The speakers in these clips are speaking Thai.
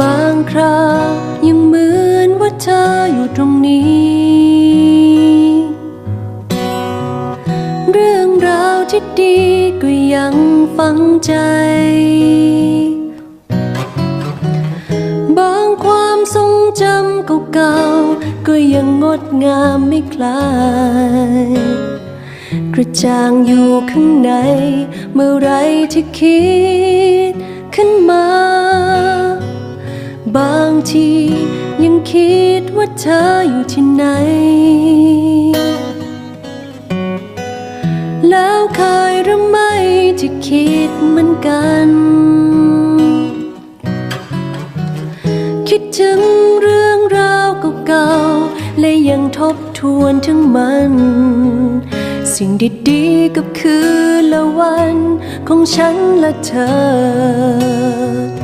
บางคราวยังเหมือนว่าเธออยู่ตรงนี้ เรื่องราวที่ดีก็ยังฝังใจ บางความทรงจำเก่าๆก็ยังงดงามไม่คลายกระจ่างอยู่ข้างใน เมื่อไรที่คิดขึ้นมา บางที ยังคิดว่าเธออยู่ที่ไหน แล้วเคยหรือไม่ที่คิดเหมือนกัน คิดถึงเรื่องราวเก่าๆและยังทบทวนถึงมัน สิ่งดีๆกับคืนละวัน ของฉันและเธอ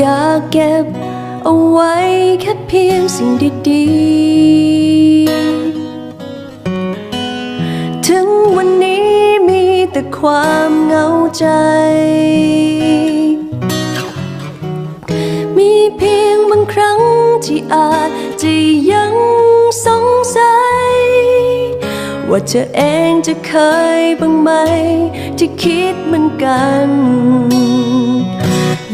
อยากเก็บเอาไว้แค่เพียงสิ่งดีๆ ถึงวันนี้มีแต่ความเหงาใจ มีเพียงบางครั้งที่อาจจะยังสงสัย ว่าเธอเองจะเคยบ้างไหม ที่คิดเหมือนกัน